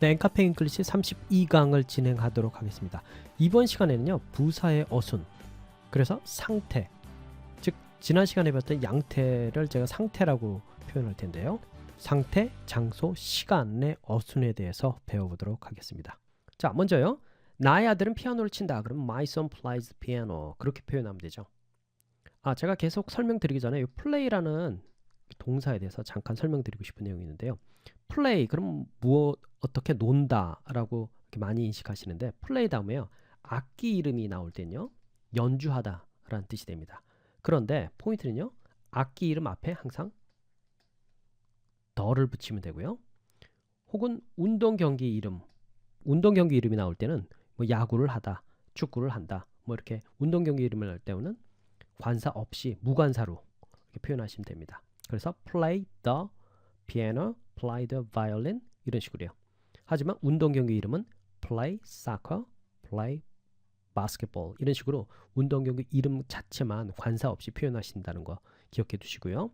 네, 엔카페 잉글리시 32강을 진행하도록 하겠습니다. 이번 시간에는요. 부사의 어순, 그래서 상태, 즉 지난 시간에 배웠던 양태를 제가 상태라고 표현할 텐데요. 상태, 장소, 시간의 어순에 대해서 배워보도록 하겠습니다. 자, 먼저요. 나의 아들은 피아노를 친다. 그럼 my son plays piano. 그렇게 표현하면 되죠. 아, 제가 계속 설명드리기 전에 이 play라는 동사에 대해서 잠깐 설명드리고 싶은 내용이 있는데요. 플레이 그럼 무엇 어떻게 논다라고 많이 인식하시는데 플레이 다음에요 악기 이름이 나올 때는요 연주하다라는 뜻이 됩니다. 그런데 포인트는요 악기 이름 앞에 항상 더를 붙이면 되고요. 혹은 운동 경기 이름 운동 경기 이름이 나올 때는 뭐 야구를 하다, 축구를 한다, 뭐 이렇게 운동 경기 이름을 할 때는 관사 없이 무관사로 표현하시면 됩니다. 그래서 play the piano, play the violin 이런 식으로요. 하지만 운동 경기 이름은 play soccer, play basketball 이런 식으로 운동 경기 이름 자체만 관사 없이 표현하신다는 거 기억해 두시고요.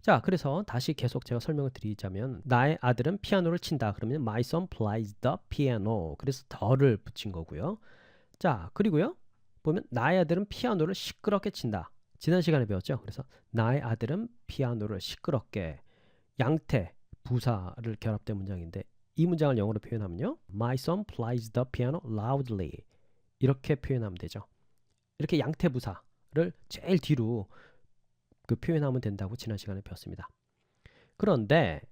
자, 그래서 다시 계속 제가 설명을 드리자면 나의 아들은 피아노를 친다. 그러면 my son plays the piano. 그래서 더를 붙인 거고요. 자, 그리고요. 보면 나의 아들은 피아노를 시끄럽게 친다. 지난 시간에 배웠죠. 그래서 나의 아들은 피아노를 시끄럽게 양태 부사를 결합된 문장인데 이 문장을 영어로 표현하면요. My son plays the piano loudly. 이렇게 표현하면 되죠. 이렇게 양태 부사를 제일 뒤로 그 표현하면 된다고 지난 시간에 배웠습니다. 그런데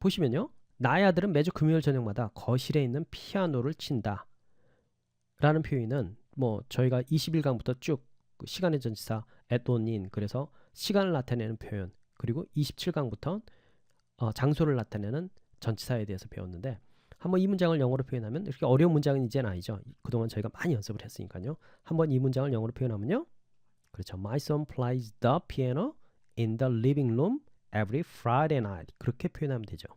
보시면요. 나의 아들은 매주 금요일 저녁마다 거실에 있는 피아노를 친다. 라는 표현은 뭐 저희가 21강부터 쭉그 시간의 전치사 on인 그래서 시간을 나타내는 표현 그리고 27강부터 어, 장소를 나타내는 전치사에 대해서 배웠는데 한번 이 문장을 영어로 표현하면 이렇게 어려운 문장은 이제는 아니죠. 그동안 저희가 많이 연습을 했으니까요. 한번 이 문장을 영어로 표현하면요. 그렇죠. My son plays the piano in the living room every Friday night. 그렇게 표현하면 되죠.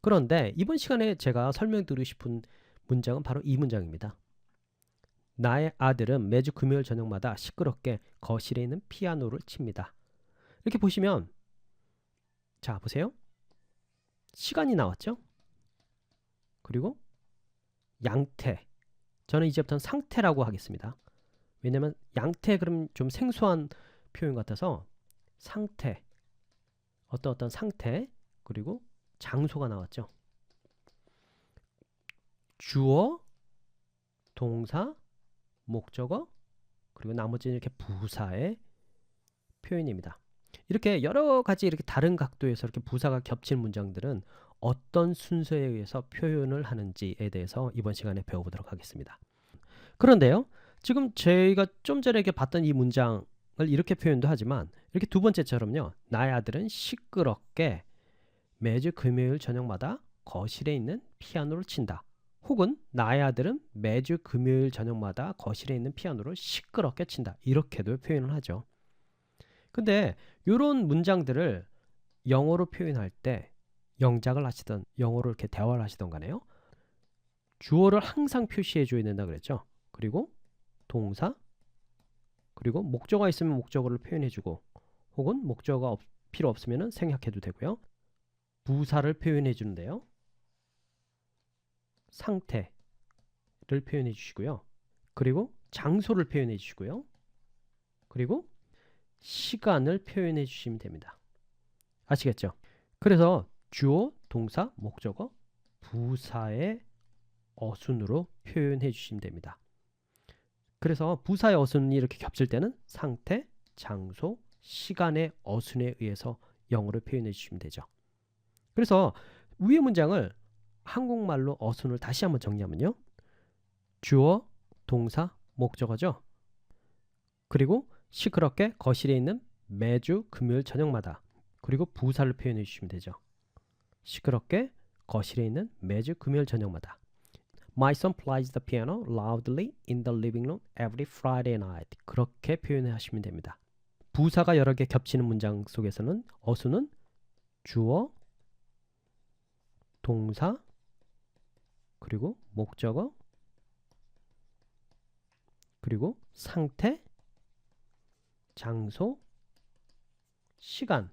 그런데 이번 시간에 제가 설명드리고 싶은 문장은 바로 이 문장입니다. 나의 아들은 매주 금요일 저녁마다 시끄럽게 거실에 있는 피아노를 칩니다. 이렇게 보시면 자 보세요. 시간이 나왔죠? 그리고 양태. 저는 이제부터는 상태라고 하겠습니다. 왜냐면 양태 그럼 좀 생소한 표현 같아서 상태 어떤 어떤 상태 그리고 장소가 나왔죠. 주어 동사 목적어 그리고 나머지는 이렇게 부사의 표현입니다. 이렇게 여러 가지 이렇게 다른 각도에서 이렇게 부사가 겹친 문장들은 어떤 순서에 의해서 표현을 하는지에 대해서 이번 시간에 배워보도록 하겠습니다. 그런데요, 지금 저희가 좀 전에 이렇게 봤던 이 문장을 이렇게 표현도 하지만 이렇게 두 번째처럼요, 나의 아들은 시끄럽게 매주 금요일 저녁마다 거실에 있는 피아노를 친다. 혹은 나의 아들은 매주 금요일 저녁마다 거실에 있는 피아노를 시끄럽게 친다. 이렇게도 표현을 하죠. 근데 이런 문장들을 영어로 표현할 때 영작을 하시던 영어로 이렇게 대화를 하시던 간에요. 주어를 항상 표시해 줘야 된다 그랬죠. 그리고 동사 그리고 목적어가 있으면 목적어를 표현해 주고 혹은 목적어가 없, 필요 없으면 생략해도 되고요. 부사를 표현해 주는데요. 상태를 표현해 주시고요. 그리고 장소를 표현해 주시고요. 그리고 시간을 표현해 주시면 됩니다. 아시겠죠? 그래서 주어, 동사, 목적어, 부사의 어순으로 표현해 주시면 됩니다. 그래서 부사의 어순이 이렇게 겹칠 때는 상태, 장소, 시간의 어순에 의해서 영어로 표현해 주시면 되죠. 그래서 위의 문장을 한국말로 어순을 다시 한번 정리하면요. 주어, 동사, 목적어죠. 그리고 시끄럽게 거실에 있는 매주 금요일 저녁마다 그리고 부사를 표현해 주시면 되죠. 시끄럽게 거실에 있는 매주 금요일 저녁마다 My son plays the piano loudly in the living room every Friday night. 그렇게 표현을 하시면 됩니다. 부사가 여러 개 겹치는 문장 속에서는 어순은 주어, 동사, 그리고 목적어 그리고 상태 장소 시간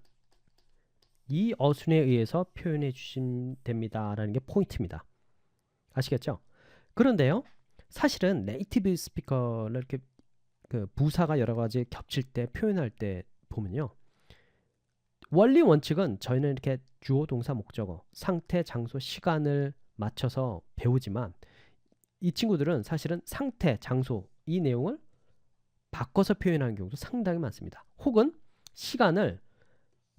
이 어순에 의해서 표현해 주시면 됩니다 라는 게 포인트입니다 아시겠죠? 그런데요. 사실은 네이티브 스피커를 이렇게 그 부사가 여러 가지 겹칠 때 표현할 때 보면요. 원리 원칙은 저희는 이렇게 주어 동사 목적어 상태 장소 시간을 맞춰서 배우지만 이 친구들은 사실은 상태 장소 이 내용을 바꿔서 표현하는 경우도 상당히 많습니다. 혹은 시간을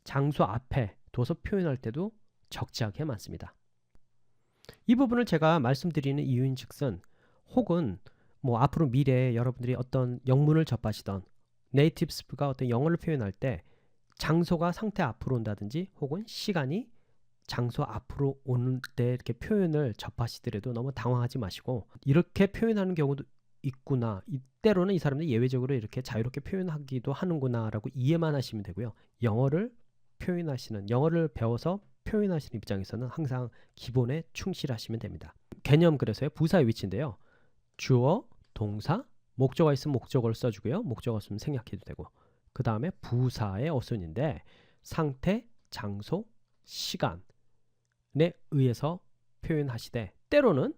장소 앞에 둬서 표현할 때도 적지 않게 많습니다. 이 부분을 제가 말씀드리는 이유인즉슨 혹은 뭐 앞으로 미래에 여러분들이 어떤 영문을 접하시던 네이티브 스피커가 어떤 영어를 표현할 때 장소가 상태 앞으로 온다든지 혹은 시간이 장소 앞으로 오는 때 이렇게 표현을 접하시더라도 너무 당황하지 마시고 이렇게 표현하는 경우도 있구나. 이때로는 이 사람들이 예외적으로 이렇게 자유롭게 표현하기도 하는구나라고 이해만 하시면 되고요. 영어를 표현하시는 영어를 배워서 표현하시는 입장에서는 항상 기본에 충실하시면 됩니다. 개념 그래서요. 부사의 위치인데요. 주어 동사 목적어 있으면 목적어를 써주고요. 목적어 없으면 생략해도 되고. 그 다음에 부사의 어순인데 상태 장소 시간에 의해서 표현하시되 때로는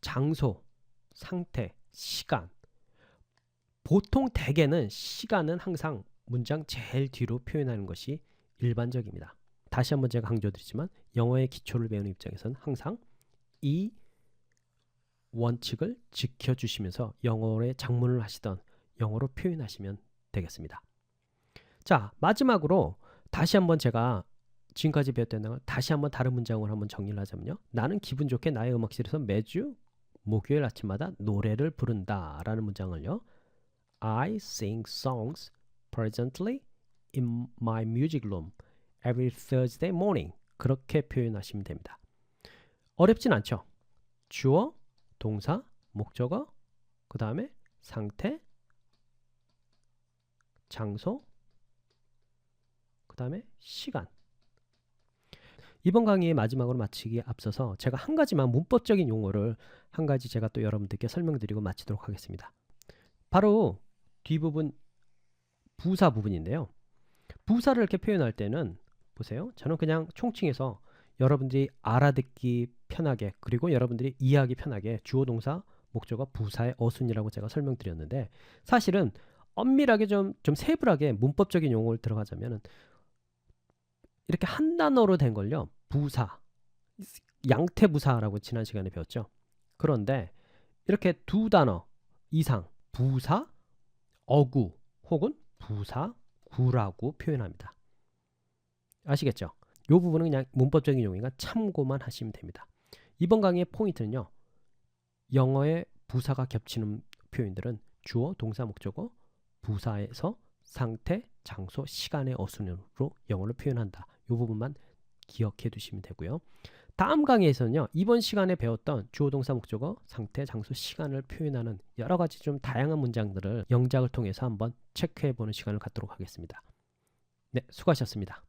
장소 상태 시간 보통 대개는 시간은 항상 문장 제일 뒤로 표현하는 것이 일반적입니다. 다시 한번 제가 강조드리지만 영어의 기초를 배우는 입장에서는 항상 이 원칙을 지켜주시면서 영어의 작문을 하시던 영어로 표현하시면 되겠습니다. 자 마지막으로 다시 한번 제가 지금까지 배웠던 내용을 다시 한번 다른 문장으로 한번 정리를 하자면요. 나는 기분 좋게 나의 음악실에서 매주 목요일 아침마다 노래를 부른다라는 문장을요. I sing songs presently in my music room every Thursday morning. 그렇게 표현하시면 됩니다. 어렵진 않죠. 주어, 동사, 목적어, 그 다음에 상태, 장소, 그 다음에 시간. 이번 강의의 마지막으로 마치기에 앞서서 제가 한 가지만 문법적인 용어를 한 가지 제가 또 여러분들께 설명드리고 마치도록 하겠습니다. 바로 뒷부분 부사 부분인데요. 부사를 이렇게 표현할 때는 보세요. 저는 그냥 총칭해서 여러분들이 알아듣기 편하게 그리고 여러분들이 이해하기 편하게 주어 동사 목적어 부사의 어순이라고 제가 설명드렸는데 사실은 엄밀하게 좀, 좀 세부하게 문법적인 용어를 들어가자면은 이렇게 한 단어로 된 걸요. 부사, 양태부사라고 지난 시간에 배웠죠. 그런데 이렇게 두 단어 이상 부사, 어구 혹은 부사, 구라고 표현합니다. 아시겠죠? 이 부분은 그냥 문법적인 용어니까 참고만 하시면 됩니다. 이번 강의의 포인트는요. 영어의 부사가 겹치는 표현들은 주어, 동사, 목적어, 부사에서 상태, 장소, 시간의 어순으로 영어를 표현한다. 이 부분만 기억해 두시면 되고요. 다음 강의에서는요. 이번 시간에 배웠던 주어 동사 목적어 상태 장소 시간을 표현하는 여러 가지 좀 다양한 문장들을 영작을 통해서 한번 체크해 보는 시간을 갖도록 하겠습니다. 네, 수고하셨습니다.